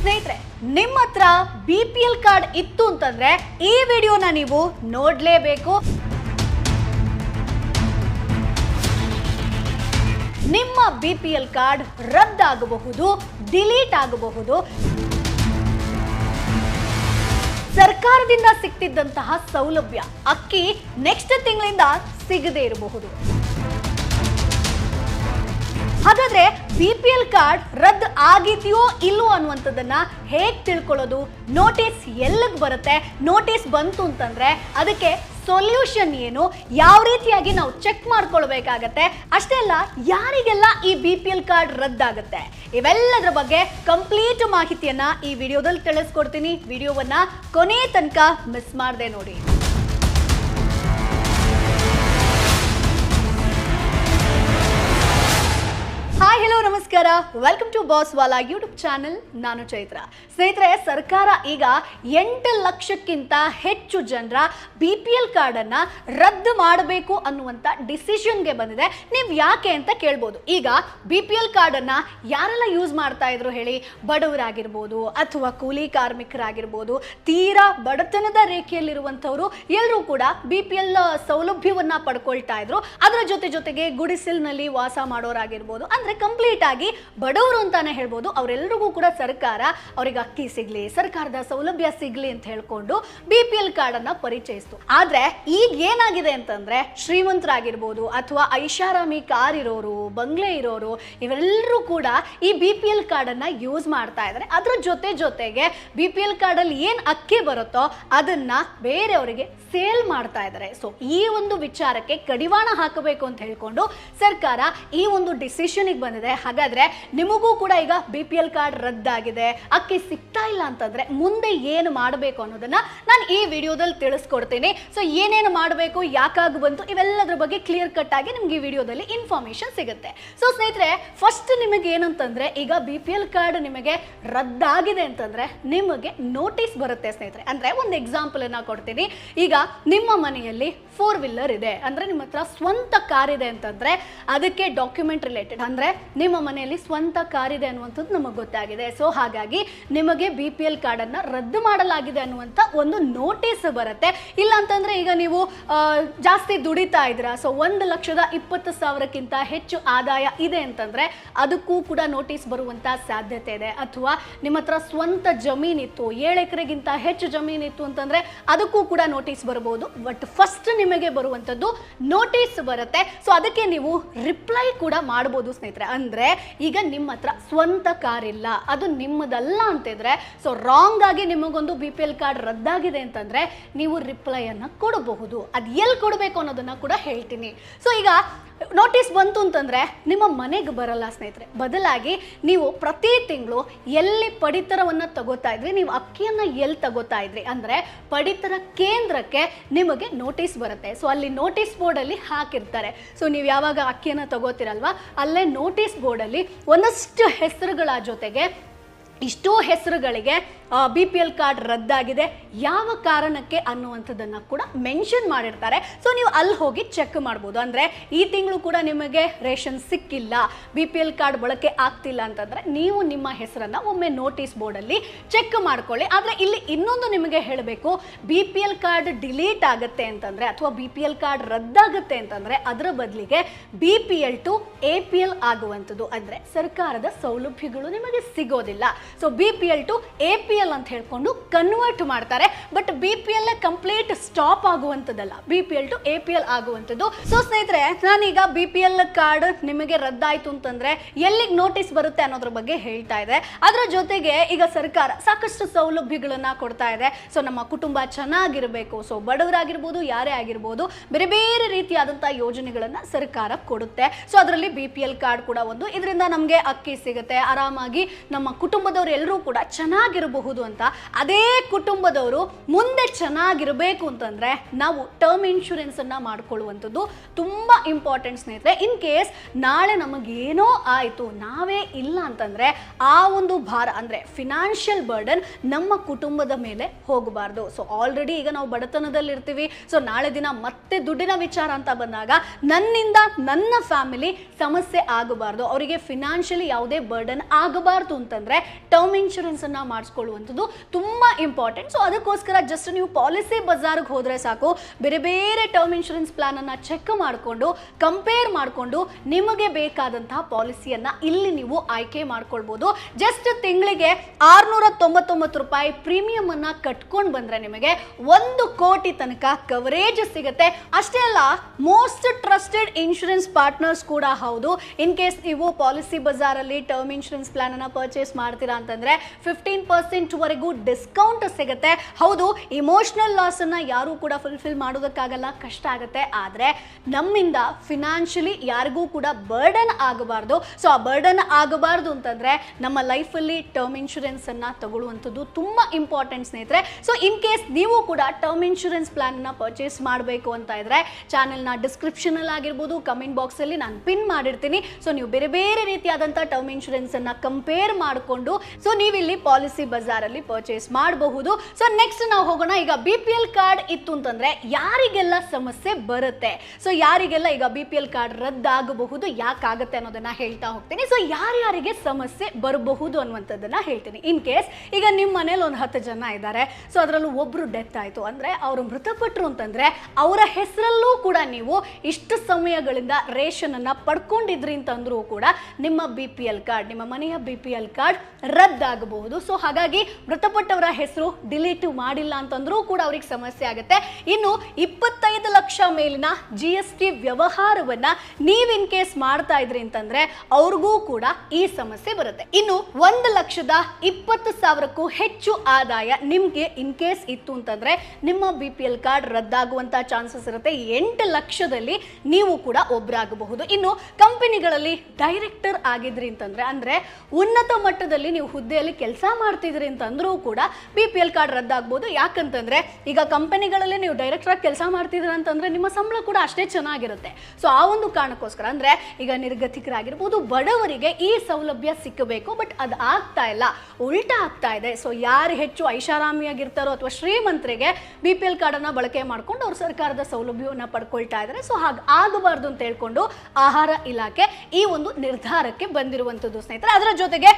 ಸ್ನೇಹಿತರೆ, ನಿಮ್ಮ ಹತ್ರ ಬಿ ಪಿ ಎಲ್ ಕಾರ್ಡ್ ಇತ್ತು ಅಂತಂದ್ರೆ ಈ ವಿಡಿಯೋನ ನೀವು ನೋಡ್ಲೇಬೇಕು. ನಿಮ್ಮ ಬಿ ಪಿ ಎಲ್ ಕಾರ್ಡ್ ರದ್ದಾಗಬಹುದು ಡಿಲೀಟ್ ಆಗಬಹುದು. ಸರ್ಕಾರದಿಂದ ಸಿಗ್ತಿದ್ದಂತಹ ಸೌಲಭ್ಯ ಅಕ್ಕಿ ನೆಕ್ಸ್ಟ್ ತಿಂಗಳಿಂದ ಸಿಗದೇ ಇರಬಹುದು. ಹಾಗಾದ್ರೆ ಬಿ ಪಿ ಎಲ್ ಕಾರ್ಡ್ ರದ್ದು ಆಗಿದೆಯೋ ಇಲ್ಲೋ ಅನ್ನುವಂಥದ್ದನ್ನ ಹೇಗೆ ತಿಳ್ಕೊಳ್ಳೋದು? ನೋಟಿಸ್ ಎಲ್ಲಿಗೆ ಬರುತ್ತೆ? ನೋಟಿಸ್ ಬಂತು ಅಂತಂದ್ರೆ ಅದಕ್ಕೆ ಸೊಲ್ಯೂಷನ್ ಏನು? ಯಾವ ರೀತಿಯಾಗಿ ನಾವು ಚೆಕ್ ಮಾಡ್ಕೊಳ್ಬೇಕಾಗತ್ತೆ? ಅಷ್ಟೇ ಅಲ್ಲ, ಯಾರಿಗೆಲ್ಲ ಈ ಬಿ ಪಿ ಎಲ್ ಕಾರ್ಡ್ ರದ್ದಾಗುತ್ತೆ? ಇವೆಲ್ಲದರ ಬಗ್ಗೆ ಕಂಪ್ಲೀಟ್ ಮಾಹಿತಿಯನ್ನ ಈ ವಿಡಿಯೋದಲ್ಲಿ ತಿಳಿಸ್ಕೊಡ್ತೀನಿ. ವಿಡಿಯೋವನ್ನ ಕೊನೆ ತನಕ ಮಿಸ್ ಮಾಡದೆ ನೋಡಿ. ಹಲೋ ನಮಸ್ಕಾರ. Welcome to boss wala YouTube channel ನಾನು ಚೈತ್ರ. ಸ್ನೇಹಿತರೆ, ಸರ್ಕಾರ ಈಗ ಎಂಟು ಲಕ್ಷಕ್ಕಿಂತ ಹೆಚ್ಚು ಜನರ ಬಿ ಪಿ ಎಲ್ ಕಾರ್ಡನ್ನು ರದ್ದು ಮಾಡಬೇಕು ಅನ್ನುವಂಥ ಡಿಸಿಷನ್ಗೆ ಬಂದಿದೆ. ನೀವು ಯಾಕೆ ಅಂತ ಕೇಳ್ಬೋದು. ಈಗ ಬಿ ಪಿ ಎಲ್ ಕಾರ್ಡನ್ನು ಯಾರೆಲ್ಲ ಯೂಸ್ ಮಾಡ್ತಾ ಇದ್ರು ಹೇಳಿ? ಬಡವರಾಗಿರ್ಬೋದು ಅಥವಾ ಕೂಲಿ ಕಾರ್ಮಿಕರಾಗಿರ್ಬೋದು, ತೀರಾ ಬಡತನದ ರೇಖೆಯಲ್ಲಿರುವಂಥವ್ರು ಎಲ್ಲರೂ ಕೂಡ ಬಿ ಪಿ ಎಲ್ ಸೌಲಭ್ಯವನ್ನ ಪಡ್ಕೊಳ್ತಾ ಇದ್ರು. ಅದರ ಜೊತೆ ಜೊತೆಗೆ ಗುಡಿಸಿಲ್ನಲ್ಲಿ ವಾಸ ಮಾಡೋರಾಗಿರ್ಬೋದು. ಅಂದ್ರೆ ಕಂಪ್ಲೀಟ್ ಆಗಿ ಬಡವರು ಅಂತಾನೆ ಹೇಳ್ಬೋದು. ಅವರೆಲ್ಲರಿಗೂ ಕೂಡ ಸರ್ಕಾರ ಅವ್ರಿಗೆ ಅಕ್ಕಿ ಸಿಗ್ಲಿ, ಸರ್ಕಾರದ ಸೌಲಭ್ಯ ಸಿಗ್ಲಿ ಅಂತ ಹೇಳ್ಕೊಂಡು ಬಿ ಪಿ ಎಲ್ ಕಾರ್ಡ್ ಅನ್ನ ಪರಿಚಯಿಸ್ತು. ಆದ್ರೆ ಈಗ ಏನಾಗಿದೆ ಅಂತಂದ್ರೆ ಶ್ರೀಮಂತರಾಗಿರ್ಬೋದು ಅಥವಾ ಐಷಾರಾಮಿ ಕಾರ್ ಇರೋರು, ಬಂಗ್ಲೆ ಇರೋರು ಇವೆಲ್ಲರೂ ಕೂಡ ಈ ಬಿ ಪಿ ಎಲ್ ಕಾರ್ಡ್ ಅನ್ನ ಯೂಸ್ ಮಾಡ್ತಾ ಇದ್ದಾರೆ ಅದ್ರ ಜೊತೆ ಜೊತೆಗೆ ಬಿ ಪಿ ಎಲ್ ಕಾರ್ಡ್ ಅಲ್ಲಿ ಏನ್ ಅಕ್ಕಿ ಬರುತ್ತೋ ಅದನ್ನ ಬೇರೆಯವರಿಗೆ ಸೇಲ್ ಮಾಡ್ತಾ ಇದ್ದಾರೆ ಸೊ ಈ ಒಂದು ವಿಚಾರಕ್ಕೆ ಕಡಿವಾಣ ಹಾಕಬೇಕು ಅಂತ ಹೇಳ್ಕೊಂಡು ಸರ್ಕಾರ ಈ ಒಂದು ಡಿಸಿಷನ್ಗೆ ಬಂದಿದೆ. ಹಾಗಾದ್ರೆ ನಿಮಗೂ ಕೂಡ ಈಗ ಬಿ ಪಿ ಎಲ್ ಕಾರ್ಡ್ ರದ್ದಾಗಿದೆ. ಅಕ್ಕಿ ಸಿಗ್ತಾ ಇಲ್ಲ ಅಂತಂದ್ರೆ ಮುಂದೆ ಏನು ಮಾಡಬೇಕು ಅನ್ನೋದನ್ನ ನಾನು ಈ ವಿಡಿಯೋದಲ್ಲಿ ತಿಳಿಸ್ಕೊಡ್ತೀನಿ. ಸೊ ಏನೇನು ಮಾಡಬೇಕು, ಯಾಕಾಗಿ ಬಂತು, ಇವೆಲ್ಲದ್ರ ಬಗ್ಗೆ ಕ್ಲಿಯರ್ ಕಟ್ ಆಗಿ ನಿಮ್ಗೆ ಈ ವಿಡಿಯೋದಲ್ಲಿ ಇನ್ಫಾರ್ಮೇಶನ್ ಸಿಗುತ್ತೆ. ಸೊ ಸ್ನೇಹಿತರೆ ಫಸ್ಟ್ ನಿಮಗೆ ಏನಂತಂದ್ರೆ, ಈಗ ಬಿ ಪಿ ಎಲ್ ಕಾರ್ಡ್ ನಿಮಗೆ ರದ್ದಾಗಿದೆ ಅಂತಂದ್ರೆ ನಿಮಗೆ ನೋಟಿಸ್ ಬರುತ್ತೆ ಸ್ನೇಹಿತರೆ. ಅಂದ್ರೆ ಒಂದು ಎಕ್ಸಾಂಪಲ್ ಅನ್ನ ಕೊಡ್ತೀನಿ. ಈಗ ನಿಮ್ಮ ಮನೆಯಲ್ಲಿ ಫೋರ್ ವೀಲರ್ ಇದೆ. ಅಂದ್ರೆ ನಿಮ್ಮ ಹತ್ರ ಸ್ವಂತ ಕಾರ್ ಇದೆ ಅಂತಂದ್ರೆ, ಅದಕ್ಕೆ ಡಾಕ್ಯುಮೆಂಟ್ ರಿಲೇಟೆಡ್ ಅಂದ್ರೆ ನಿಮ್ಮ ಮನೆಯಲ್ಲಿ ಸ್ವಂತ ಕಾರ್ ಇದೆ ಅನ್ನುವಂಥದ್ದು ನಮಗೆ ಗೊತ್ತಾಗಿದೆ. ಸೊ ಹಾಗಾಗಿ ನಿಮಗೆ ಬಿ ಪಿ ಎಲ್ ಕಾರ್ಡನ್ನು ರದ್ದು ಮಾಡಲಾಗಿದೆ ಅನ್ನುವಂಥ ಒಂದು ನೋಟಿಸ್ ಬರುತ್ತೆ. ಇಲ್ಲ ಅಂತಂದ್ರೆ ಈಗ ನೀವು ಜಾಸ್ತಿ ದುಡಿತಾ ಇದ್ದೀರಾ. ಸೊ ಒಂದು ಲಕ್ಷದ ಇಪ್ಪತ್ತು ಸಾವಿರಕ್ಕಿಂತ ಹೆಚ್ಚು ಆದಾಯ ಇದೆ ಅಂತಂದರೆ ಅದಕ್ಕೂ ಕೂಡ ನೋಟಿಸ್ ಬರುವಂಥ ಸಾಧ್ಯತೆ ಇದೆ. ಅಥವಾ ನಿಮ್ಮ ಹತ್ರ ಸ್ವಂತ ಜಮೀನಿತ್ತು ಏಳು ಎಕರೆಗಿಂತ ಹೆಚ್ಚು ಜಮೀನಿತ್ತು ಅಂತಂದರೆ ಅದಕ್ಕೂ ಕೂಡ ನೋಟಿಸ್ ಬರಬಹುದು ಬಟ್ ಫಸ್ಟ್ ನಿಮಗೆ ಬರುವಂಥದ್ದು ನೋಟಿಸ್ ಬರುತ್ತೆ. ಸೊ ಅದಕ್ಕೆ ನೀವು ರಿಪ್ಲೈ ಕೂಡ ಮಾಡ್ಬೋದು ಸ್ನೇಹಿತರೆ. ಅಂದ್ರೆ ಈಗ ನಿಮ್ಮ ಹತ್ರ ಸ್ವಂತ ಕಾರ್ ಇಲ್ಲ, ಅದು ನಿಮ್ಮದಲ್ಲ ಅಂತಿದ್ರೆ ಸೊ ರಾಂಗ್ ಆಗಿ ನಿಮಗೊಂದು ಬಿ ಪಿ ಎಲ್ ಕಾರ್ಡ್ ರದ್ದಾಗಿದೆ ಅಂತಂದ್ರೆ ನೀವು ರಿಪ್ಲೈ ಅನ್ನ ಕೊಡಬಹುದು. ಅದು ಎಲ್ಲಿ ಕೊಡಬೇಕು ಅನ್ನೋದನ್ನ ಕೂಡ ಹೇಳ್ತೀನಿ. ಸೊ ಈಗ ನೋಟಿಸ್ ಬಂತು ಅಂತಂದ್ರೆ ನಿಮ್ಮ ಮನೆಗೆ ಬರಲ್ಲ ಸ್ನೇಹಿತರೆ. ಬದಲಾಗಿ ನೀವು ಪ್ರತಿ ತಿಂಗಳು ಎಲ್ಲಿ ಪಡಿತರವನ್ನು ತಗೋತಾ ಇದ್ರಿ, ನೀವು ಅಕ್ಕಿಯನ್ನ ಎಲ್ಲಿ ತಗೋತಾ ಇದ್ರಿ ಅಂದ್ರೆ ಪಡಿತರ ಕೇಂದ್ರಕ್ಕೆ ನಿಮಗೆ ನೋಟಿಸ್ ಬರುತ್ತೆ. ಸೊ ಅಲ್ಲಿ ನೋಟಿಸ್ ಬೋರ್ಡಲ್ಲಿ ಹಾಕಿರ್ತಾರೆ. ಸೊ ನೀವು ಯಾವಾಗ ಅಕ್ಕಿಯನ್ನ ತಗೋತಿರಲ್ವಾ? ಅಲ್ಲೇ ನೋಟಿಸ್ ಬೋರ್ಡಲ್ಲಿ ಒಂದಷ್ಟು ಹೆಸರುಗಳ ಜೊತೆಗೆ ಇಷ್ಟೋ ಹೆಸರುಗಳಿಗೆ ಬಿ ಪಿ ಎಲ್ ಕಾರ್ಡ್ ರದ್ದಾಗಿದೆ. ಯಾವ ಕಾರಣಕ್ಕೆ ಅನ್ನುವಂಥದ್ದನ್ನು ಕೂಡ ಮೆನ್ಷನ್ ಮಾಡಿರ್ತಾರೆ. ಸೊ ನೀವು ಅಲ್ಲಿ ಹೋಗಿ ಚೆಕ್ ಮಾಡ್ಬೋದು. ಅಂದರೆ ಈ ತಿಂಗಳು ಕೂಡ ನಿಮಗೆ ರೇಷನ್ ಸಿಕ್ಕಿಲ್ಲ. ಬಿ ಪಿ ಎಲ್ ಕಾರ್ಡ್ ಬಳಕೆ ಆಗ್ತಿಲ್ಲ ಅಂತಂದರೆ ನೀವು ನಿಮ್ಮ ಹೆಸರನ್ನು ಒಮ್ಮೆ ನೋಟಿಸ್ ಬೋರ್ಡಲ್ಲಿ ಚೆಕ್ ಮಾಡ್ಕೊಳ್ಳಿ. ಆದರೆ ಇಲ್ಲಿ ಇನ್ನೊಂದು ನಿಮಗೆ ಹೇಳಬೇಕು. B P L card delete ಆಗುತ್ತೆ ಅಂತಂದರೆ ಅಥವಾ ಬಿ ಪಿ ಎಲ್ ಕಾರ್ಡ್ ರದ್ದಾಗುತ್ತೆ ಅಂತಂದರೆ ಅದರ ಬದಲಿಗೆ B P L to A P L ಆಗುವಂಥದ್ದು ಅಂದರೆ ಸರ್ಕಾರದ ಸೌಲಭ್ಯಗಳು ನಿಮಗೆ ಸಿಗೋದಿಲ್ಲ. So B P L to A P L ಅಂತ ಹೇಳ್ಕೊಂಡು ಕನ್ವರ್ಟ್ ಮಾಡ್ತಾರೆ. But B P L complete stop ಆಗುವಂಥದ್ದಲ್ಲ. B P L to A P L ಆಗುವಂಥದ್ದು. ಸೊ ಸ್ನೇಹಿತರೆ, ನಾನೀಗ ಬಿ ಪಿ ಎಲ್ ಕಾರ್ಡ್ ನಿಮಗೆ ರದ್ದಾಯ್ತು ಅಂತಂದ್ರೆ ಎಲ್ಲಿಗೆ ನೋಟಿಸ್ ಬರುತ್ತೆ ಅನ್ನೋದ್ರ ಬಗ್ಗೆ ಹೇಳ್ತಾ ಇದೆ ಅದರ ಜೊತೆಗೆ ಈಗ ಸರ್ಕಾರ ಸಾಕಷ್ಟು ಸೌಲಭ್ಯಗಳನ್ನ ಕೊಡ್ತಾ ಇದೆ. ಸೊ ನಮ್ಮ ಕುಟುಂಬ ಚೆನ್ನಾಗಿರಬೇಕು. ಸೊ ಬಡವರಾಗಿರ್ಬೋದು, ಯಾರೇ ಆಗಿರ್ಬೋದು, ಬೇರೆ ಬೇರೆ ರೀತಿಯಾದಂತಹ ಯೋಜನೆಗಳನ್ನ ಸರ್ಕಾರ ಕೊಡುತ್ತೆ. ಸೊ ಅದರಲ್ಲಿ ಬಿ ಕಾರ್ಡ್ ಕೂಡ ಒಂದು. ಇದರಿಂದ ನಮಗೆ ಅಕ್ಕಿ ಸಿಗುತ್ತೆ. ಆರಾಮಾಗಿ ನಮ್ಮ ಕುಟುಂಬದವರು ಎಲ್ಲರೂ ಕೂಡ ಚೆನ್ನಾಗಿರಬಹುದು ಅಂತ ಅದೇ ಕುಟುಂಬದವರು ಮುಂದೆ ಚೆನ್ನಾಗಿರಬೇಕು ಅಂತಂದರೆ ನಾವು ಟರ್ಮ್ ಇನ್ಶೂರೆನ್ಸ್ ಅನ್ನು ಮಾಡ್ಕೊಳ್ಳುವಂಥದ್ದು ತುಂಬ ಇಂಪಾರ್ಟೆಂಟ್ ಸ್ನೇಹಿತರೆ. ಇನ್ ಕೇಸ್ ನಾಳೆ ನಮಗೇನೋ ಆಯಿತು, ನಾವೇ ಇಲ್ಲ ಅಂತಂದರೆ ಆ ಒಂದು ಭಾರ, ಅಂದರೆ ಫಿನಾನ್ಷಿಯಲ್ ಬರ್ಡನ್ ನಮ್ಮ ಕುಟುಂಬದ ಮೇಲೆ ಹೋಗಬಾರ್ದು. ಸೊ ಆಲ್ರೆಡಿ ಈಗ ನಾವು ಬಡತನದಲ್ಲಿರ್ತೀವಿ. ಸೊ ನಾಳೆ ದಿನ ಮತ್ತೆ ದುಡ್ಡಿನ ವಿಚಾರ ಅಂತ ಬಂದಾಗ ನನ್ನಿಂದ ನನ್ನ ಫ್ಯಾಮಿಲಿ ಸಮಸ್ಯೆ ಆಗಬಾರ್ದು. ಅವರಿಗೆ ಫಿನಾನ್ಷಿಯಲಿ ಯಾವುದೇ ಬರ್ಡನ್ ಆಗಬಾರ್ದು ಅಂತಂದರೆ ಟರ್ಮ್ ಇನ್ಶೂರೆನ್ಸನ್ನು ಅನ್ನ ಮಾಡಿಸ್ಕೊಳ್ಳುವಂಥದ್ದು ತುಂಬ ಇಂಪಾರ್ಟೆಂಟ್ ಸೊ ಅದಕ್ಕೋಸ್ಕರ ಜಸ್ಟ್ ನೀವು ಪಾಲಿಸಿ ಬಜಾರ್ಗೆ ಹೋದರೆ ಸಾಕು. ಬೇರೆ ಬೇರೆ ಟರ್ಮ್ ಇನ್ಶೂರೆನ್ಸ್ ಪ್ಲಾನ್ ಅನ್ನ ಚೆಕ್ ಮಾಡಿಕೊಂಡು ಕಂಪೇರ್ ಮಾಡಿಕೊಂಡು ನಿಮಗೆ ಬೇಕಾದಂತಹ ಪಾಲಿಸಿಯನ್ನು ಇಲ್ಲಿ ನೀವು ಆಯ್ಕೆ ಮಾಡ್ಕೊಳ್ಬೋದು. ಜಸ್ಟ್ ತಿಂಗಳಿಗೆ ಆರ್ನೂರ ತೊಂಬತ್ತೊಂಬತ್ತು ರೂಪಾಯಿ ಪ್ರೀಮಿಯಂ ಅನ್ನ ಕಟ್ಕೊಂಡು ಬಂದ್ರೆ ನಿಮಗೆ ಒಂದು ಕೋಟಿ ತನಕ ಕವರೇಜ್ ಸಿಗುತ್ತೆ. ಅಷ್ಟೇ ಅಲ್ಲ ಮೋಸ್ಟ್ ಟ್ರಸ್ಟೆಡ್ ಇನ್ಶೂರೆನ್ಸ್ ಪಾರ್ಟ್ನರ್ಸ್ ಕೂಡ ಹೌದು. ಇನ್ ಕೇಸ್ ನೀವು ಪಾಲಿಸಿ ಬಜಾರಲ್ಲಿ ಟರ್ಮ್ ಇನ್ಶೂರೆನ್ಸ್ ಪ್ಲಾನ್ ಅನ್ನ ಪರ್ಚೇಸ್ ಮಾಡ್ತೀರಾ ಅಂತಂದ್ರೆ ಫಿಫ್ಟೀನ್ ಪರ್ಸೆಂಟ್ ವರೆಗೂ ಡಿಸ್ಕೌಂಟ್ ಸಿಗುತ್ತೆ. ಹೌದು ಇಮೋಷನಲ್ ಲಾಸ್ ಅನ್ನ ಯಾರು ಕೂಡ ಫುಲ್ಫಿಲ್ ಮಾಡೋದಕ್ಕಾಗಲ್ಲ, ಕಷ್ಟ ಆಗುತ್ತೆ. ಆದ್ರೆ ನಮ್ಮಿಂದ ಫಿನಾನ್ಷಿಯಲಿ ಯಾರಿಗೂ ಕೂಡ ಬರ್ಡನ್ ಆಗಬಾರ್ದು. ಸೊ ಆ ಬರ್ಡನ್ ಆಗಬಾರ್ದು ಅಂತಂದ್ರೆ ನಮ್ಮ ಲೈಫಲ್ಲಿ ಟರ್ಮ್ ಇನ್ಶೂರೆನ್ಸ್ ಅನ್ನ ತಗೊಳ್ಳುವಂಥದ್ದು ತುಂಬಾ ಇಂಪಾರ್ಟೆಂಟ್ ಸ್ನೇಹಿತರೆ. ಸೊ ಇನ್ ಕೇಸ್ ನೀವು ಕೂಡ ಟರ್ಮ್ ಇನ್ಶೂರೆನ್ಸ್ ಪ್ಲಾನ್ನ ಪರ್ಚೇಸ್ ಮಾಡಬೇಕು ಅಂತ ಇದ್ರೆ ಚಾನೆಲ್ನ ಡಿಸ್ಕ್ರಿಪ್ಷನ್ ಅಲ್ಲಿ ಆಗಿರ್ಬೋದು ಕಮೆಂಟ್ ಬಾಕ್ಸ್ ಅಲ್ಲಿ ನಾನು ಪಿನ್ ಮಾಡಿರ್ತೀನಿ. ಸೊ ನೀವು ಬೇರೆ ಬೇರೆ ರೀತಿಯಾದಂತಹ ಟರ್ಮ್ ಇನ್ಶೂರೆನ್ಸ್ ಅನ್ನ ಕಂಪೇರ್ ಮಾಡಿಕೊಂಡು ಸೊ ನೀವಿಲ್ಲಿ ಪಾಲಿಸಿ ಬಜಾರ್ ಅಲ್ಲಿ ಪರ್ಚೇಸ್ ಮಾಡಬಹುದು. ಸೊ ನೆಕ್ಸ್ಟ್ ನಾವು ಹೋಗೋಣ. ಈಗ ಬಿ ಪಿ ಎಲ್ ಕಾರ್ಡ್ ಇತ್ತು ಅಂತಂದ್ರೆ ಯಾರಿಗೆಲ್ಲ ಸಮಸ್ಯೆ ಬರುತ್ತೆ? ಸೊ ಯಾರಿಗೆಲ್ಲ ಈಗ ಬಿ ಪಿ ಎಲ್ ಕಾರ್ಡ್ ರದ್ದಾಗಬಹುದು, ಯಾಕಾಗತ್ತೆ ಅನ್ನೋದನ್ನ ಹೇಳ್ತಾ ಹೋಗ್ತೀನಿ. ಸೊ ಯಾರ್ಯಾರಿಗೆ ಸಮಸ್ಯೆ ಬರಬಹುದು ಅನ್ನುವಂಥದ್ದನ್ನ ಹೇಳ್ತೀನಿ. ಇನ್ ಕೇಸ್ ಈಗ ನಿಮ್ಮ ಮನೇಲಿ ಒಂದು ಹತ್ತು ಜನ ಇದ್ದಾರೆ. ಸೊ ಅದರಲ್ಲೂ ಒಬ್ರು ಡೆತ್ ಆಯ್ತು ಅಂದ್ರೆ ಅವರು ಮೃತಪಟ್ಟರು ಅಂತಂದ್ರೆ ಅವರ ಹೆಸರಲ್ಲೂ ಕೂಡ ನೀವು ಇಷ್ಟು ಸಮಯಗಳಿಂದ ರೇಷನ್ ಅನ್ನ ಪಡ್ಕೊಂಡಿದ್ರಿ ಅಂತಂದ್ರೂ ಕೂಡ ನಿಮ್ಮ ಬಿ ಪಿ ಎಲ್ ಕಾರ್ಡ್ ನಿಮ್ಮ ಮನೆಯ ಬಿ ಪಿ ಎಲ್ ಕಾರ್ಡ್ ರದ್ದಾಗಬಹುದು. ಸೊ ಹಾಗಾಗಿ ಮೃತಪಟ್ಟವರ ಹೆಸರು ಡಿಲೀಟ್ ಮಾಡಿಲ್ಲ ಅಂತಂದ್ರೂ ಕೂಡ ಅವ್ರಿಗೆ ಸಮಸ್ಯೆ ಆಗುತ್ತೆ. ಇನ್ನು ಇಪ್ಪತ್ತೈದು ಲಕ್ಷ ಮೇಲಿನ ಜಿ ಎಸ್ ಟಿ ವ್ಯವಹಾರವನ್ನ ನೀವ್ ಇನ್ ಕೇಸ್ ಮಾಡ್ತಾ ಇದ್ರಿ ಅಂತಂದ್ರೆ ಅವ್ರಿಗೂ ಕೂಡ ಈ ಸಮಸ್ಯೆ ಬರುತ್ತೆ. ಇನ್ನು ಒಂದು ಲಕ್ಷದ ಇಪ್ಪತ್ತು ಸಾವಿರಕ್ಕೂ ಹೆಚ್ಚು ಆದಾಯ ನಿಮ್ಗೆ ಇನ್ ಕೇಸ್ ಇತ್ತು ಅಂತಂದ್ರೆ ನಿಮ್ಮ ಬಿ ಪಿ ಎಲ್ ಕಾರ್ಡ್ ರದ್ದಾಗುವಂತ ಚಾನ್ಸಸ್ ಇರುತ್ತೆ. ಎಂಟು ಲಕ್ಷದಲ್ಲಿ ನೀವು ಕೂಡ ಒಬ್ಬರಾಗಬಹುದು ಇನ್ನು ಕಂಪನಿಗಳಲ್ಲಿ ಡೈರೆಕ್ಟರ್ ಆಗಿದ್ರಿ ಅಂತಂದ್ರೆ ಅಂದ್ರೆ ಉನ್ನತ ಮಟ್ಟದಲ್ಲಿ ನೀವು ಹುದ್ದೆಯಲ್ಲಿ ಕೆಲಸ ಮಾಡ್ತಿದ್ರಿ ಅಂತಂದ್ರೂ ಕೂಡ ಬಿ ಪಿ ಎಲ್ ಕಾರ್ಡ್ ರದ್ದಾಗ್ಬೋದು. ಯಾಕಂತಂದ್ರೆ ಈಗ ಕಂಪನಿಗಳಲ್ಲಿ ನೀವು ಡೈರೆಕ್ಟರ್ ಆಗಿ ಕೆಲಸ ಮಾಡ್ತಿದ್ರ ಅಂತಂದ್ರೆ ನಿಮ್ಮ ಸಂಬಳ ಕೂಡ ಅಷ್ಟೇ ಚೆನ್ನಾಗಿರುತ್ತೆ. ಸೊ ಆ ಒಂದು ಕಾರಣಕ್ಕೋಸ್ಕರ ಅಂದ್ರೆ ಈಗ ನಿರ್ಗತಿಕರಾಗಿರ್ಬೋದು, ಬಡವರಿಗೆ ಈ ಸೌಲಭ್ಯ ಸಿಕ್ಕಬೇಕು ಬಟ್ ಅದು ಆಗ್ತಾ ಇಲ್ಲ. ಉಲ್ಟಾ ಆಗ್ತಾ ಇದೆ. ಸೊ ಯಾರು ಹೆಚ್ಚು ಐಷಾರಾಮಿಯಾಗಿರ್ತಾರೋ ಅಥವಾ ಶ್ರೀಮಂತರಿಗೆ ಬಿ ಪಿ ಎಲ್ ಕಾರ್ಡನ್ನು ಬಳಕೆ ಮಾಡ್ಕೊಂಡು ಅವ್ರು ಸರ್ಕಾರದ ಸೌಲಭ್ಯವನ್ನು ಪಡ್ಕೊಳ್ತಾ ಇದ್ದಾರೆ ಸೊ ಹಾಗೆ ಆಗಬಾರ್ದು ಅಂತ ಹೇಳ್ಕೊಂಡು ಆಹಾರ ಇಲಾಖೆ ಈ ಒಂದು ನಿರ್ಧಾರಕ್ಕೆ ಬಂದಿರುವಂಥದ್ದು ಸ್ನೇಹಿತರೆ. ಅದರ ಜೊತೆಗೆ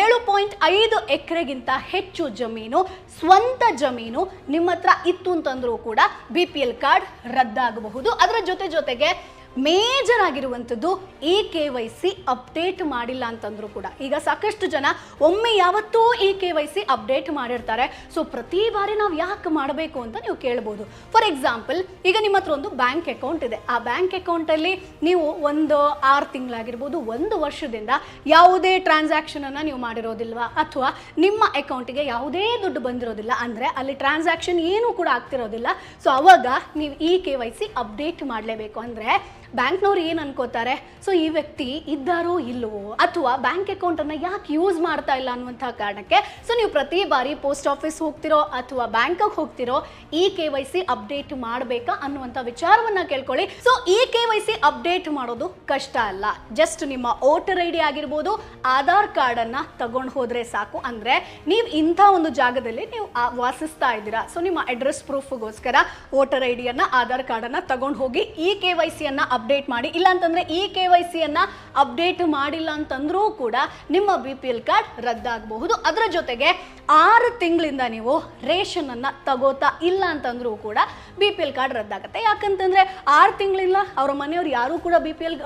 ಏಳು ಪಾಯಿಂಟ್ ಐದು ಎಕರೆಗಿಂತ ಹೆಚ್ಚು ಜಮೀನು, ಸ್ವಂತ ಜಮೀನು ನಿಮ್ಮ ಹತ್ರ ಇತ್ತು ಅಂತಂದ್ರೂ ಕೂಡ ಬಿ ಪಿ ಎಲ್ ಕಾರ್ಡ್ ರದ್ದಾಗಬಹುದು. ಅದರ ಜೊತೆ ಜೊತೆಗೆ ಮೇಜರ್ ಆಗಿರುವಂಥದ್ದು E K Y C update ಮಾಡಿಲ್ಲ ಅಂತಂದ್ರು ಕೂಡ. ಈಗ ಸಾಕಷ್ಟು ಜನ ಒಮ್ಮೆ ಯಾವತ್ತೂ E K Y C update ಮಾಡಿರ್ತಾರೆ. ಸೊ ಪ್ರತಿ ಬಾರಿ ನಾವು ಯಾಕೆ ಮಾಡಬೇಕು ಅಂತ ನೀವು ಕೇಳ್ಬೋದು. ಫಾರ್ ಎಕ್ಸಾಂಪಲ್, ಈಗ ನಿಮ್ಮ ಹತ್ರ ಒಂದು ಬ್ಯಾಂಕ್ ಅಕೌಂಟ್ ಇದೆ. ಆ ಬ್ಯಾಂಕ್ ಅಕೌಂಟಲ್ಲಿ ನೀವು ಒಂದು ಆರು ತಿಂಗಳಾಗಿರ್ಬೋದು, ಒಂದು ವರ್ಷದಿಂದ ಯಾವುದೇ ಟ್ರಾನ್ಸಾಕ್ಷನ್ ಅನ್ನ ನೀವು ಮಾಡಿರೋದಿಲ್ವಾ? ಅಥವಾ ನಿಮ್ಮ ಅಕೌಂಟಿಗೆ ಯಾವುದೇ ದುಡ್ಡು ಬಂದಿರೋದಿಲ್ಲ. ಅಂದರೆ ಅಲ್ಲಿ ಟ್ರಾನ್ಸಾಕ್ಷನ್ ಏನೂ ಕೂಡ ಆಗ್ತಿರೋದಿಲ್ಲ. ಸೊ ಅವಾಗ ನೀವು E K Y C update ಮಾಡಲೇಬೇಕು. ಅಂದರೆ ಬ್ಯಾಂಕ್ನವ್ರು ಏನು ಅನ್ಕೋತಾರೆ? ಸೊ ಈ ವ್ಯಕ್ತಿ ಇದ್ದಾರೋ ಇಲ್ಲವೋ ಅಥವಾ ಬ್ಯಾಂಕ್ ಅಕೌಂಟನ್ನು ಯಾಕೆ ಯೂಸ್ ಮಾಡ್ತಾ ಇಲ್ಲ ಅನ್ನುವಂಥ ಕಾರಣಕ್ಕೆ? ಸೊ ನೀವು ಪ್ರತಿ ಬಾರಿ ಪೋಸ್ಟ್ ಆಫೀಸ್ ಹೋಗ್ತಿರೋ ಅಥವಾ ಬ್ಯಾಂಕಿಗೆ ಹೋಗ್ತಿರೋ E K Y C update ಮಾಡಬೇಕಾ ಅನ್ನುವಂಥ ವಿಚಾರವನ್ನು ಕೇಳ್ಕೊಳ್ಳಿ. ಸೊ ಈ ಕೆ ವೈ ಸಿ ಅಪ್ಡೇಟ್ ಮಾಡೋದು ಕಷ್ಟ ಅಲ್ಲ. ಜಸ್ಟ್ ನಿಮ್ಮ ವೋಟರ್ ಐ ಡಿ ಆಗಿರ್ಬೋದು, ಆಧಾರ್ ಕಾರ್ಡನ್ನು ತಗೊಂಡು ಹೋದರೆ ಸಾಕು. ಅಂದರೆ ನೀವು ಇಂಥ ಒಂದು ಜಾಗದಲ್ಲಿ ನೀವು ವಾಸಿಸ್ತಾ ಇದ್ದೀರಾ. ಸೊ ನಿಮ್ಮ ಅಡ್ರೆಸ್ ಪ್ರೂಫ್ಗೋಸ್ಕರ ವೋಟರ್ ಐ ಡಿಯನ್ನು ಆಧಾರ್ ಕಾರ್ಡನ್ನು ತಗೊಂಡು ಹೋಗಿ ಈ ಕೆ ವೈ ಸಿಯನ್ನು ಅಪ್ಡೇಟ್ ಮಾಡಿ. ಇಲ್ಲ ಅಂತಂದ್ರೆ ಇ ಕೆ ವೈ ಸಿಯನ್ನು ಅಪ್ಡೇಟ್ ಮಾಡಿಲ್ಲ ಅಂತಂದ್ರೂ ಕೂಡ ನಿಮ್ಮ ಬಿ ಪಿ ಎಲ್ ಕಾರ್ಡ್ ರದ್ದಾಗಬಹುದು. ಅದರ ಜೊತೆಗೆ ಆರು ತಿಂಗಳಿಂದ ನೀವು ರೇಷನ್ ಅನ್ನ ತಗೋತಾ ಇಲ್ಲ ಅಂತಂದ್ರೂ ಕೂಡ ಬಿ ಪಿ ಎಲ್ ಕಾರ್ಡ್ ರದ್ದಾಗುತ್ತೆ. ಯಾಕಂತಂದ್ರೆ ಆರು ತಿಂಗಳಿಂದ ಅವ್ರ ಮನೆಯವ್ರು ಯಾರೂ ಕೂಡ ಬಿ ಪಿ ಎಲ್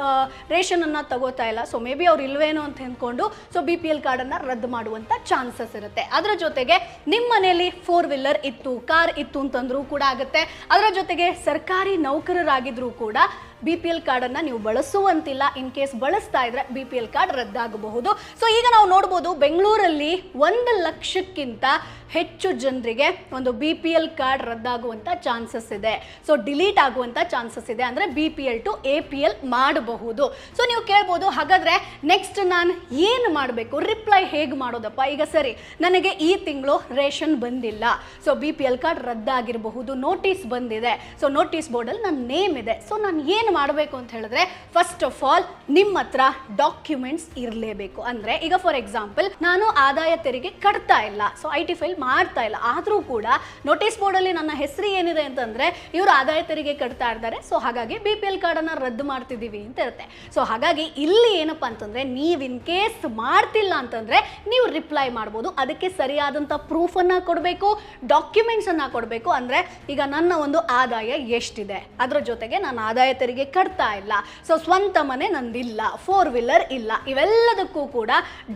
ರೇಷನ್ ಅನ್ನ ತಗೋತಾ ಇಲ್ಲ. ಸೊ ಮೇ ಬಿ ಅವ್ರು ಇಲ್ವೇನೋ ಅಂತ ಅಂದ್ಕೊಂಡು ಸೊ ಬಿ ಪಿ ಎಲ್ ಕಾರ್ಡನ್ನು ರದ್ದು ಮಾಡುವಂಥ ಚಾನ್ಸಸ್ ಇರುತ್ತೆ. ಅದರ ಜೊತೆಗೆ ನಿಮ್ಮ ಮನೆಯಲ್ಲಿ ಫೋರ್ ವೀಲರ್ ಇತ್ತು ಕಾರ್ ಇತ್ತು ಅಂತಂದ್ರೂ ಕೂಡ ಆಗುತ್ತೆ. ಅದರ ಜೊತೆಗೆ ಸರ್ಕಾರಿ ನೌಕರರಾಗಿದ್ರೂ ಕೂಡ ಬಿ ಪಿ ಎಲ್ ಕಾರ್ಡನ್ನು ನೀವು ಬಳಸುವಂತಿಲ್ಲ. ಇನ್ ಕೇಸ್ ಬಳಸ್ತಾ ಇದ್ರೆ ಬಿ ಪಿ ಎಲ್ ಕಾರ್ಡ್ ರದ್ದಾಗಬಹುದು. ಸೊ ಈಗ ನಾವು ನೋಡ್ಬೋದು ಬೆಂಗಳೂರಲ್ಲಿ ಒಂದು ಲಕ್ಷಕ್ಕಿಂತ ಹೆಚ್ಚು ಜನರಿಗೆ ಒಂದು ಬಿ ಪಿ ಎಲ್ ಕಾರ್ಡ್ ರದ್ದಾಗುವಂಥ ಚಾನ್ಸಸ್ ಇದೆ. ಸೊ ಡಿಲೀಟ್ ಆಗುವಂಥ ಚಾನ್ಸಸ್ ಇದೆ. ಅಂದರೆ B P L to A P L ಮಾಡಬಹುದು. ಸೊ ನೀವು ಕೇಳ್ಬೋದು, ಹಾಗಾದರೆ ನೆಕ್ಸ್ಟ್ ನಾನು ಏನು ಮಾಡಬೇಕು? ರಿಪ್ಲೈ ಹೇಗೆ ಮಾಡೋದಪ್ಪ? ಈಗ ಸರಿ, ನನಗೆ ಈ ತಿಂಗಳು ರೇಷನ್ ಬಂದಿಲ್ಲ. So B P L card ರದ್ದಾಗಿರಬಹುದು. Notice ಬಂದಿದೆ. ಸೊ ನೋಟಿಸ್ ಬೋರ್ಡಲ್ಲಿ ನನ್ನ ನೇಮ್ ಇದೆ. ಸೊ ನಾನು ಏನು ಮಾಡಬೇಕು ಅಂತ ಹೇಳಿದ್ರೆ ಫಸ್ಟ್ ಆಫ್ ಆಲ್ ನಿಮ್ಮ ಹತ್ರ ಡಾಕ್ಯುಮೆಂಟ್ಸ್ ಇರಲೇಬೇಕು. ಅಂದ್ರೆ, ಈಗ ಫಾರ್ ಎಕ್ಸಾಂಪಲ್ ನಾನು ಆದಾಯ ತೆರಿಗೆ ಕಟ್ತಾ ಇಲ್ಲ. ಸೊ ಐ ಟಿ ಫೈಲ್ ಮಾಡ್ತಾ ಇಲ್ಲ. ಆದರೂ ಕೂಡ ನೋಟಿಸ್ ಬೋರ್ಡ್ ಅಲ್ಲಿ ನನ್ನ ಹೆಸರು ಏನಿದೆ ಅಂತಂದ್ರೆ, ಇವರು ಆದಾಯ ತೆರಿಗೆ ಕಟ್ತಾ ಇದ್ದಾರೆ. ಸೊ ಹಾಗಾಗಿ ಬಿ ಪಿ ಎಲ್ ಕಾರ್ಡನ್ನು ರದ್ದು ಮಾಡ್ತಿದ್ದೀವಿ ಅಂತ ಇರುತ್ತೆ. ಸೊ ಹಾಗಾಗಿ ಇಲ್ಲಿ ಏನಪ್ಪ ಅಂತಂದ್ರೆ, ನೀವು ಇನ್ ಕೇಸ್ ಮಾಡ್ತಿಲ್ಲ ಅಂತಂದ್ರೆ, ನೀವು ರಿಪ್ಲೈ ಮಾಡ್ಬೋದು. ಅದಕ್ಕೆ ಸರಿಯಾದಂತಹ ಪ್ರೂಫ್ ಅನ್ನ ಕೊಡಬೇಕು ಡಾಕ್ಯುಮೆಂಟ್ಸ್ ಅನ್ನ ಕೊಡಬೇಕು. ಅಂದ್ರೆ, ಈಗ ನನ್ನ ಒಂದು ಆದಾಯ ಎಷ್ಟಿದೆ? ಅದರ ಜೊತೆಗೆ ನಾನು ಆದಾಯ ತೆರಿಗೆ ಕಟ್ತಾ ಇಲ್ಲ. ಸೊ ಸ್ವಂತ ಮನೆ ನಂದಿಲ್ಲ ಫೋರ್ ವೀಲರ್ ಇಲ್ಲ. ಇವೆಲ್ಲದಕ್ಕೂ ಕೂಡ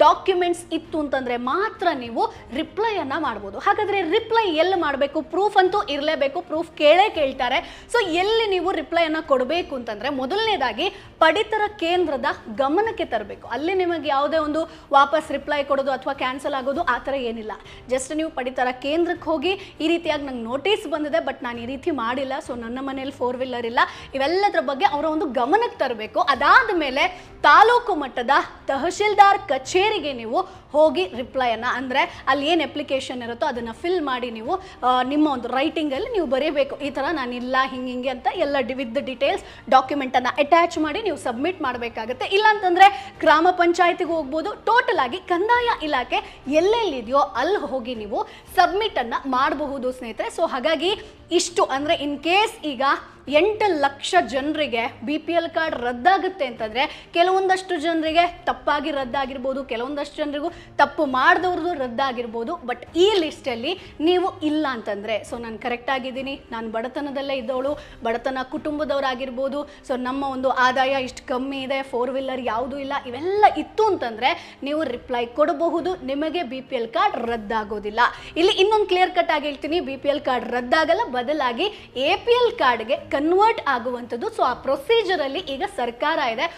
ಡಾಕ್ಯುಮೆಂಟ್ಸ್ ಇತ್ತು ಅಂತಂದ್ರೆ ಮಾತ್ರ ನೀವು ರಿಪ್ಲೈ ಅನ್ನ ಮಾಡ್ಬೋದು. ಹಾಗಾದ್ರೆ ರಿಪ್ಲೈ ಎಲ್ಲಿ ಮಾಡಬೇಕು? ಪ್ರೂಫ್ ಅಂತೂ ಇರಲೇಬೇಕು ಪ್ರೂಫ್ ಕೇಳೇ ಕೇಳ್ತಾರೆ. ಸೊ ಎಲ್ಲಿ ನೀವು ರಿಪ್ಲೈ ಅನ್ನ ಕೊಡಬೇಕು ಅಂತಂದರೆ ಮೊದಲನೇದಾಗಿ ಪಡಿತರ ಕೇಂದ್ರದ ಗಮನಕ್ಕೆ ತರಬೇಕು. ಅಲ್ಲಿ ನಿಮಗೆ ಯಾವುದೇ ಒಂದು ವಾಪಸ್ ರಿಪ್ಲೈ ಕೊಡೋದು ಅಥವಾ ಕ್ಯಾನ್ಸಲ್ ಆಗೋದು ಆ ಥರ ಏನಿಲ್ಲ. ಜಸ್ಟ್ ನೀವು ಪಡಿತರ ಕೇಂದ್ರಕ್ಕೆ ಹೋಗಿ ಈ ರೀತಿಯಾಗಿ ನಂಗೆ ನೋಟಿಸ್ ಬಂದಿದೆ ಬಟ್ ನಾನು ಈ ರೀತಿ ಮಾಡಿಲ್ಲ. ಸೊ ನನ್ನ ಮನೇಲಿ ಫೋರ್ ವೀಲರ್ ಇಲ್ಲ. ಇವೆಲ್ಲದರ ಬಗ್ಗೆ ಅವರ ಒಂದು ಗಮನಕ್ಕೆ ತರಬೇಕು. ಅದಾದ ಮೇಲೆ ತಾಲೂಕು ಮಟ್ಟದ ತಹಶೀಲ್ದಾರ್ ಕಚೇರಿಗೆ ನೀವು ಹೋಗಿ ರಿಪ್ಲೈಯನ್ನು ಅಂದರೆ ಅಲ್ಲಿ ಏನು ಅಪ್ಲಿಕೇಶನ್ ಇರುತ್ತೋ ಅದನ್ನು ಫಿಲ್ ಮಾಡಿ ನೀವು ನಿಮ್ಮ ಒಂದು ರೈಟಿಂಗಲ್ಲಿ ನೀವು ಬರೀಬೇಕು. ಈ ಥರ ಇಲ್ಲ, ಹಿಂಗೆ ಹಿಂಗೆ ಅಂತ ಎಲ್ಲ ಡಿ ವಿತ್ ಡೀಟೇಲ್ಸ್ ಡಾಕ್ಯುಮೆಂಟನ್ನು ಅಟ್ಯಾಚ್ ಮಾಡಿ ನೀವು ಸಬ್ಮಿಟ್ ಮಾಡಬೇಕಾಗುತ್ತೆ. ಇಲ್ಲಾಂತಂದರೆ ಗ್ರಾಮ ಪಂಚಾಯತಿಗೆ ಹೋಗ್ಬೋದು ಟೋಟಲ್ ಆಗಿ ಕಂದಾಯ ಇಲಾಖೆ ಎಲ್ಲೆಲ್ಲಿದೆಯೋ ಅಲ್ಲಿ ಹೋಗಿ ನೀವು ಸಬ್ಮಿಟನ್ನು ಮಾಡಬಹುದು ಸ್ನೇಹಿತರೆ. ಸೊ ಹಾಗಾಗಿ ಇಷ್ಟು ಅಂದರೆ ಇನ್ ಕೇಸ್ ಈಗ ಎಂಟು ಲಕ್ಷ ಜನರಿಗೆ ಬಿ ಪಿ ಎಲ್ ಕಾರ್ಡ್ ರದ್ದಾಗುತ್ತೆ ಅಂತಂದರೆ ಕೆಲವೊಂದಷ್ಟು ಜನರಿಗೆ ತಪ್ಪಾಗಿ ರದ್ದಾಗಿರ್ಬೋದು, ಕೆಲವೊಂದಷ್ಟು ಜನರಿಗೂ ತಪ್ಪು ಮಾಡಿದವ್ರದ್ದು ರದ್ದಾಗಿರ್ಬೋದು, ಬಟ್ ಈ ಲಿಸ್ಟಲ್ಲಿ ನೀವು ಇಲ್ಲ ಅಂತಂದರೆ, ಸೊ ನಾನು ಕರೆಕ್ಟ್ ಆಗಿದ್ದೀನಿ, ನಾನು ಬಡತನದಲ್ಲೇ ಇದ್ದವಳು, ಬಡತನ ಕುಟುಂಬದವರಾಗಿರ್ಬೋದು, ಸೊ ನಮ್ಮ ಒಂದು ಆದಾಯ ಇಷ್ಟು ಕಮ್ಮಿ ಇದೆ ಫೋರ್ ವೀಲರ್ ಯಾವುದೂ ಇಲ್ಲ, ಇವೆಲ್ಲ ಇತ್ತು ಅಂತಂದರೆ ನೀವು ರಿಪ್ಲೈ ಕೊಡಬಹುದು, ನಿಮಗೆ ಬಿ ಪಿ ಎಲ್ ಕಾರ್ಡ್ ರದ್ದಾಗೋದಿಲ್ಲ. ಇಲ್ಲಿ ಇನ್ನೊಂದು ಕ್ಲಿಯರ್ ಕಟ್ ಆಗಿ ಹೇಳ್ತೀನಿ ಬಿ ಪಿ ಎಲ್ ಕಾರ್ಡ್ ರದ್ದಾಗಲ್ಲ, ಬದಲಾಗಿ ಎ ಪಿ ಎಲ್ ಕಾರ್ಡ್ಗೆ ಕನ್ವರ್ಟ್ ಆಗುವಂಥದ್ದು ಸೊ ಆ ಪ್ರೊಸೀಜರಲ್ಲಿ ಈಗ ಸರ್ಕಾರ ಇದೆ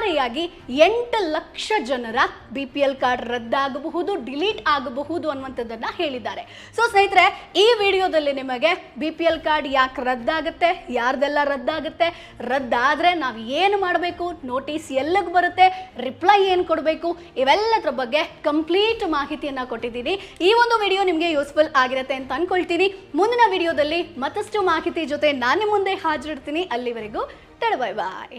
ಒಟ್ಟಾರೆಯಾಗಿ ಎಂಟು ಲಕ್ಷ ಜನರ ಬಿ ಪಿ ಎಲ್ ಕಾರ್ಡ್ ರದ್ದಾಗಬಹುದು, ಡಿಲೀಟ್ ಆಗಬಹುದು ಅನ್ನುವಂಥದ್ದನ್ನ ಹೇಳಿದ್ದಾರೆ. ಸೊ ಸ್ನೇಹಿತರೆ, ಈ ವಿಡಿಯೋದಲ್ಲಿ ನಿಮಗೆ ಬಿ ಪಿ ಎಲ್ ಕಾರ್ಡ್ ಯಾಕೆ ರದ್ದಾಗುತ್ತೆ, ಯಾರ್ದೆಲ್ಲ ರದ್ದಾಗುತ್ತೆ, ರದ್ದಾದ್ರೆ ನಾವು ಏನು ಮಾಡಬೇಕು ನೋಟಿಸ್ ಎಲ್ಲಿಗೆ ಬರುತ್ತೆ ರಿಪ್ಲೈ ಏನು ಕೊಡಬೇಕು, ಇವೆಲ್ಲದರ ಬಗ್ಗೆ ಕಂಪ್ಲೀಟ್ ಮಾಹಿತಿಯನ್ನ ಕೊಟ್ಟಿದ್ದೀನಿ. ಈ ಒಂದು ವಿಡಿಯೋ ನಿಮಗೆ ಯೂಸ್ಫುಲ್ ಆಗಿರುತ್ತೆ ಅಂತ ಅಂದ್ಕೊಳ್ತೀನಿ ಮುಂದಿನ ವಿಡಿಯೋದಲ್ಲಿ ಮತ್ತಷ್ಟು ಮಾಹಿತಿ ಜೊತೆ ನಾನು ಮುಂದೆ ಹಾಜರಿಡ್ತೀನಿ ಅಲ್ಲಿವರೆಗೂ ಬಾಯ್ ಬಾಯ್